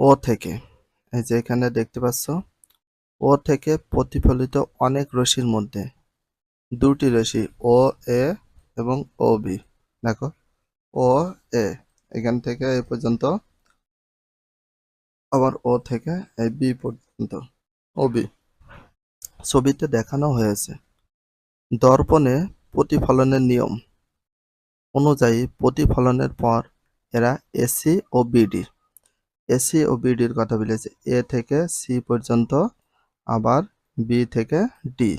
ও থেকে। এই যে এখানে দেখতে পাচ্ছ, ও থেকে প্রতিফলিত অনেক রশির মধ্যে। দুটি রশি, ও, এ এবং ও, বি। দেখো, ও, এ। এখান থেকে এ পর্যন্ত, আবার ও থেকে এই বি পর্যন্ত, ও, বি। ছবিতে দেখানো হয়েছে, দর্পণে প্রতিফলনের নিয়ম অনুযায়ী প্রতিফলনের পর এরা এসি ও বিডি এসি ও বিডির কথা বলেছে। এ থেকে সি পর্যন্ত আবার বি থেকে ডি।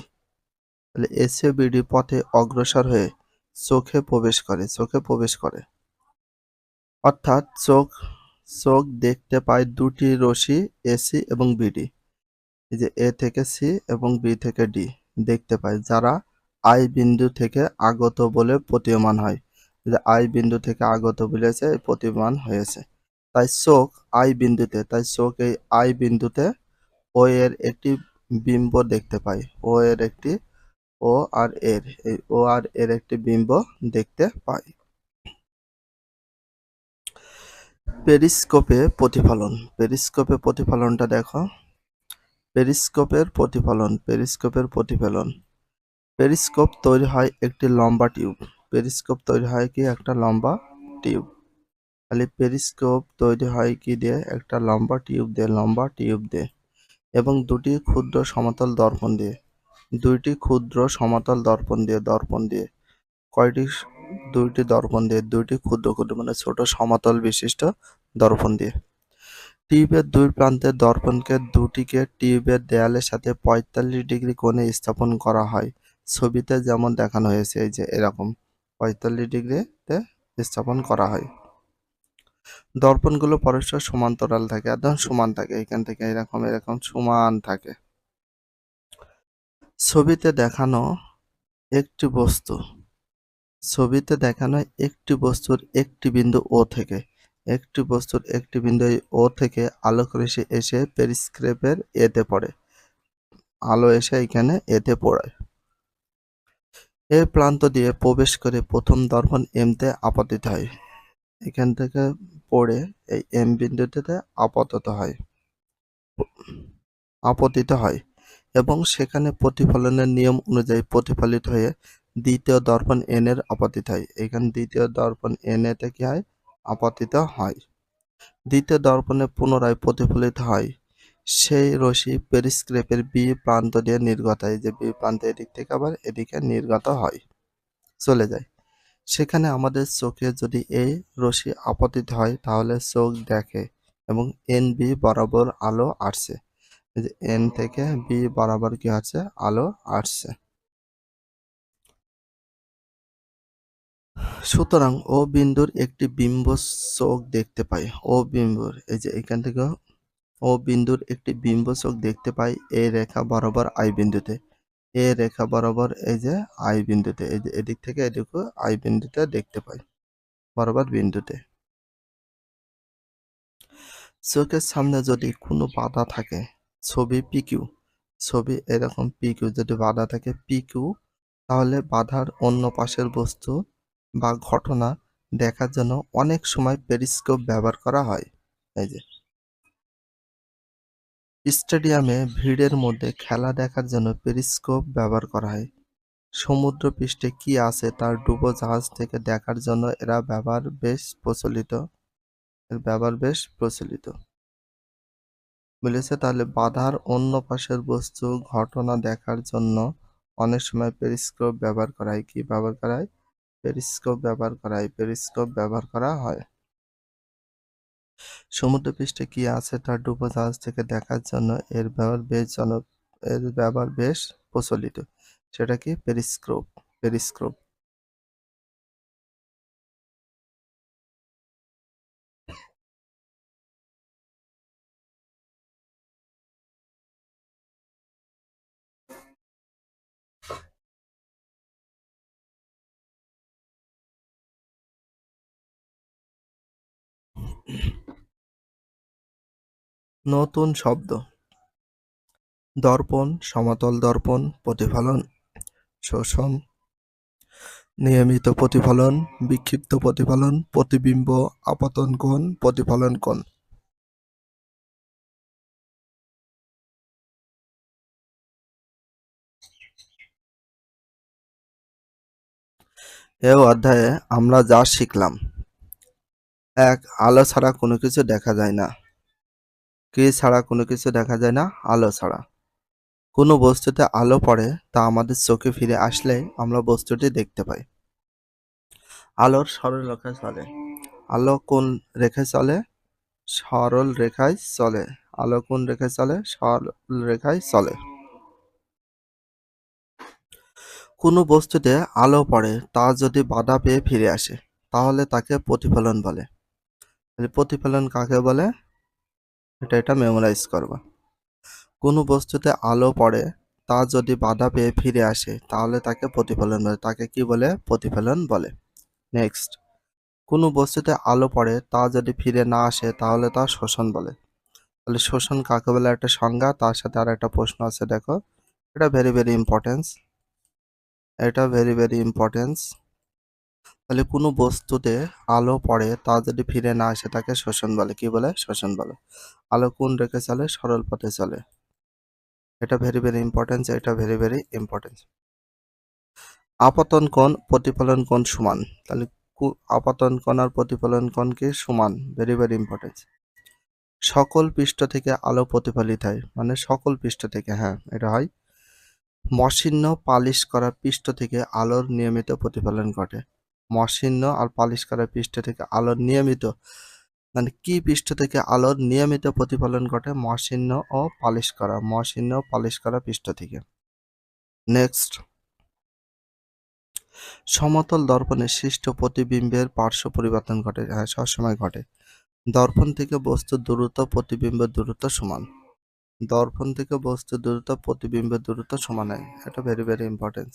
তাহলে এসি ও বিডি পথে অগ্রসর হয়ে চোখে প্রবেশ করে, চোখে প্রবেশ করে। অর্থাৎ চোখ চোখ দেখতে পায় দুটি রশি, এসি এবং বিডি। এই যে এ থেকে সি এবং বি থেকে ডি দেখতে পায়, যারা আই বিন্দু থেকে আগত বলে প্রতীয়মান হয়। যে আই বিন্দু থেকে আগত বলেছে, প্রতীয়মান হয়েছে। তাই চোখ আই বিন্দুতে, তাই চোখ এই আই বিন্দুতে ও এর একটি বিম্ব দেখতে পায় ও এর একটি, ও আর এর, এই ও আর এর একটি বিম্ব দেখতে পায় পেরিস্কোপে প্রতিফলন, পেরিস্কোপে প্রতিফলনটা দেখো। পেরিস্কোপের প্রতিফলন পেরিস্কোপের প্রতিফলন। পেরিস্কোপ তৈরি হয় একটি লম্বা টিউব। পেরিস্কোপ তৈরি হয় কি? একটা লম্বা টিউব। তাহলে পেরিস্কোপ তৈরি হয় কি দিয়ে? একটা লম্বা টিউব দিয়ে, লম্বা টিউব দিয়ে এবং দুটি ক্ষুদ্র সমতল দর্পণ দিয়ে। দুইটি ক্ষুদ্র সমতল দর্পণ দিয়ে দর্পণ দিয়ে। কয়টি দুইটি দর্পণ দিয়ে, দুইটি ক্ষুদ্র ক্ষুদ্র মানে ছোট সমতল বিশিষ্ট দর্পণ দিয়ে। টিউবের দুই প্রান্তের দর্পণকে দুটিকে টিউবের দেয়ালের সাথে পঁয়তাল্লিশ ডিগ্রি কোণে স্থাপন করা হয়। ছবিতে যেমন দেখানো হয়েছে, এই যে এরকম পঁয়তাল্লিশ ডিগ্রিতে স্থাপন করা হয়। দর্পণগুলো পরস্পর সমান্তরাল থাকে, একদম সমান থাকে, এখান থেকে এরকম এরকম সমান থাকে। ছবিতে দেখানো একটি বস্তু, ছবিতে দেখানো একটি বস্তুর একটি বিন্দু ও থেকে, একটি বস্তুর একটি বিন্দু ও থেকে আলোক রশ্মি এসে পেরিস্ক্রেপের এতে পড়ে, আলো এসে এখানে এতে পড়ে। এই প্রান্ত দিয়ে প্রবেশ করে প্রথম দর্পণ এমতে আপতিত হয়। এখান থেকে পড়ে এই এম বিন্দুটিতে আপাতত হয়। আপতিত হয় এবং সেখানে প্রতিফলনের নিয়ম অনুযায়ী প্রতিফলিত হয়ে দ্বিতীয় দর্পণ এন এর আপতিত হয়। এখানে দ্বিতীয় দর্পণ এন এতে কি হয়? আপতিত হয়। দ্বিতীয় দর্পণে পুনরায় প্রতিফলিত হয়। সেই রশ্মি পেরিস্ক্রেপের বি প্রান্ত দিয়ে নির্গত হয়। যে বি প্রান্ত এদিক থেকে আবার এদিকে নির্গত হয়। চলে যায়। সেখানে আমাদের চোখে যদি এই রশ্মি আপতিত হয়, তাহলে চোখ দেখে এবং এন বি বরাবর আলো আসছে। এন থেকে বি বরাবর কি আছে আলো আসছে। সুতরাং ও বিন্দুর একটি বিম্ব চোখ দেখতে পাই ও বিম্বুর, এই যে এখান থেকে ও বিন্দুর একটি বিম্ব চোখ দেখতে পাই এই রেখা বরাবর আই বিন্দুতে। এ রেখা বরাবর এই যে আই বিন্দুতে, এই যে এদিক থেকে এদিকে আই বিন্দুতে দেখতে পাই, বরাবর বিন্দুতে। চোখের সামনে যদি কোনো বাধা থাকে, ছবি পিকিউ ছবি এরকম পিকিউ যদি বাধা থাকে পিকিউ তাহলে বাধার অন্য পাশের বস্তু বা ঘটনা দেখার জন্য অনেক সময় পেরিস্কোপ ব্যবহার করা হয়। এই যে স্টেডিয়ামে ভিড়ের মধ্যে খেলা দেখার জন্য পেরিস্কোপ ব্যবহার করা হয়। সমুদ্র পৃষ্ঠে কি আছে তার ডুবো জাহাজ থেকে দেখার জন্য এরা ব্যবহার বেশ প্রচলিত। এর ব্যবহার বেশ প্রচলিত। বলেছে তাহলে বাধার অন্য পাশের বস্তু ঘটনা দেখার জন্য অনেক সময় পেরিস্কোপ ব্যবহার করা হয় কি? ব্যবহার করা হয়? পেরিস্কোপ ব্যবহার করা হয়। পেরিস্কোপ ব্যবহার করা হয়। সমুদ্রপৃষ্ঠে কি আছে তা ডুবোজাহাজ থেকে দেখার জন্য এর ব্যবহার বেশ জন এর ব্যবহার বেশ প্রচলিত। সেটা কি? Periscope periscope. নতুন শব্দ। দর্পণ, সমতল দর্পণ, প্রতিফলন, শোষণ, নিয়মিত প্রতিফলন, বিক্ষিপ্ত প্রতিফলন, প্রতিবিম্ব, আপাতন কোণ, প্রতিফলন কোণ। এ অধ্যায়ে আমরা যা শিখলাম, এক, আলো ছাড়া কোনো কিছু দেখা যায় না। কি ছাড়া কোনো কিছু দেখা যায় না, আলো ছাড়া। কোনো বস্তুতে আলো পড়ে, তা আমাদের চোখে ফিরে আসলে আমরা বস্তুটি দেখতে পাই। আলোর সরল রেখায় চলে। আলো কোন রেখায় চলে? সরল রেখায় চলে। আলো কোন রেখায় চলে? সরল রেখায় চলে। কোনো বস্তুতে আলো পড়ে, তা যদি বাধা পেয়ে ফিরে আসে, তাহলে তাকে প্রতিফলন বলে। প্রতিফলন কাকে বলে? এটা এটা মেমোরাইজ করবা। কোনো বস্তুতে আলো পড়ে, তা যদি বাধা পেয়ে ফিরে আসে, তাহলে তাকে প্রতিফলন বলে, তাকে কি বলে? প্রতিফলন বলে। নেক্সট কোনো বস্তুতে আলো পড়ে, তা যদি ফিরে না আসে, তাহলে তা শোষণ বলে। তাহলে শোষণ কাকে বলে? একটা সংজ্ঞা, তার সাথে আর একটা প্রশ্ন আছে, দেখো। এটা ভেরি ভেরি ইম্পর্টেন্স এটা ভেরি ভেরি ইম্পর্টেন্স তাহলে কোনো বস্তুতে আলো পড়ে, তা যদি ফিরে না আসে, তাকে শোষণ বলে। কি বলে? শোষণ বলে। আলো কোন রেখে চলে? সরল পথে চলে। এটা ভেরি ভেরি ইম্পর্টেন্স এটা ভেরি ভেরি ইম্পর্টেন্স আপাতন কোণ, প্রতিফলন কোণ সমান। তাহলে আপাতন কোণ আর প্রতিফলন কোণ কি? সমান। ভেরি ভেরি ইম্পর্টেন্স সকল পৃষ্ঠ থেকে আলো প্রতিফলিত হয়। মানে সকল পৃষ্ঠ থেকে হ্যাঁ এটা হয়। মসৃণ পালিশ করা পৃষ্ঠ থেকে আলোর নিয়মিত প্রতিফলন ঘটে। মসৃণ আর পালিশ করা পৃষ্ঠ থেকে আলোর নিয়মিত মানে কি পৃষ্ঠ থেকে আলোর নিয়মিত প্রতিফলন ঘটে? মসৃণ ও পালিশ করা, মসৃণ পালিশ করা পৃষ্ঠ থেকে। নেক্সট সমতল দর্পণে সৃষ্ট প্রতিবিম্বের পার্শ্ব পরিবর্তন ঘটে হ্যাঁ সবসময় ঘটে। দর্পণ থেকে বস্তুর দূরত্ব প্রতিবিম্বের দূরত্ব সমান। দর্পণ থেকে বস্তুর দূরত্ব প্রতিবিম্বের দূরত্ব সমান, হয়, এটা ভেরি ভেরি ইম্পর্টেন্স